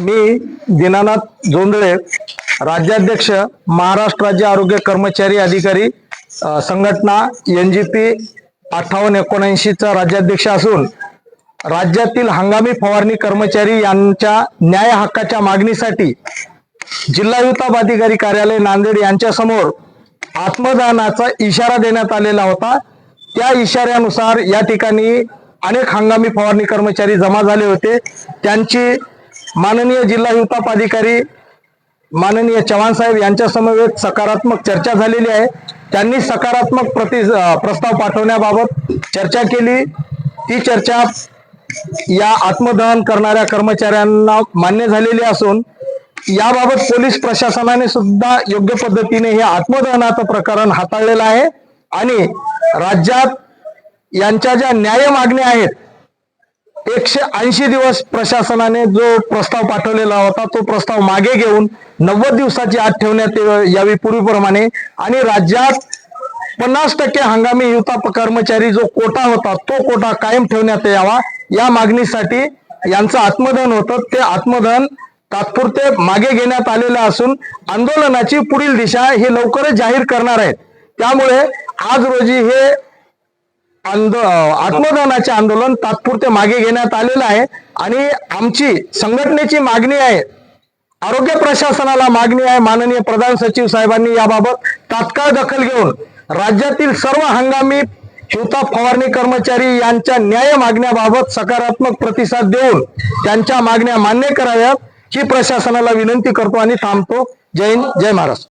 मी दीनानाथ जोंधळे राज्याध्यक्ष महाराष्ट्र राज्य आरोग्य कर्मचारी अधिकारी संघटना एन जी पी अठ्ठावन्न एकोणऐंशीचा राज्याध्यक्ष असून राज्यातील हंगामी फवारणी कर्मचारी यांच्या न्याय हक्काच्या मागणीसाठी जिल्हा अधिकारी कार्यालय नांदेड यांच्यासमोर आत्मदानाचा इशारा देण्यात आलेला होता. त्या इशाऱ्यानुसार या ठिकाणी अनेक हंगामी फवारणी कर्मचारी जमा झाले होते. त्यांची माननीय जिल्हा विकास अधिकारी माननीय चव्हाण साहेब यांच्या समवेत सकारात्मक चर्चा झालेली आहे. त्यांनी सकारात्मक प्रति प्रस्ताव पाठवण्याबाबत चर्चा केली. ती चर्चा या आत्मदहन करणाऱ्या कर्मचाऱ्यांना मान्य झालेली असून याबाबत पोलीस प्रशासनाने सुद्धा योग्य पद्धतीने हे आत्मदहनाचं प्रकरण हाताळलेलं आहे. आणि राज्यात यांच्या ज्या न्याय मागण्या आहेत एकशे ऐंशी दिवस प्रशासनाने जो प्रस्ताव पाठवलेला होता तो प्रस्ताव मागे घेऊन नव्वद दिवसाची आत ठेवण्यात यावी पूर्वीप्रमाणे. आणि राज्यात पन्नास टक्के हंगामी युता कर्मचारी जो कोटा होता तो कोटा कायम ठेवण्यात यावा. या मागणीसाठी यांचं आत्मदहन होतं. ते आत्मदहन तात्पुरते मागे घेण्यात आलेलं असून आंदोलनाची पुढील दिशा हे लवकरच जाहीर करणार आहेत. त्यामुळे आज रोजी हे आंदो आत्मदानाचे आंदोलन तात्पुरते मागे घेण्यात आलेलं आहे आणि आमची संघटनेची मागणी आहे आरोग्य प्रशासनाला मागणी आहे माननीय प्रधान सचिव साहेबांनी याबाबत तात्काळ दखल घेऊन राज्यातील सर्व हंगामी शिवता फवारणी कर्मचारी यांच्या न्याय मागण्याबाबत सकारात्मक प्रतिसाद देऊन त्यांच्या मागण्या मान्य कराव्यात ही प्रशासनाला विनंती करतो आणि थांबतो. जय हिंद जय महाराष्ट्र.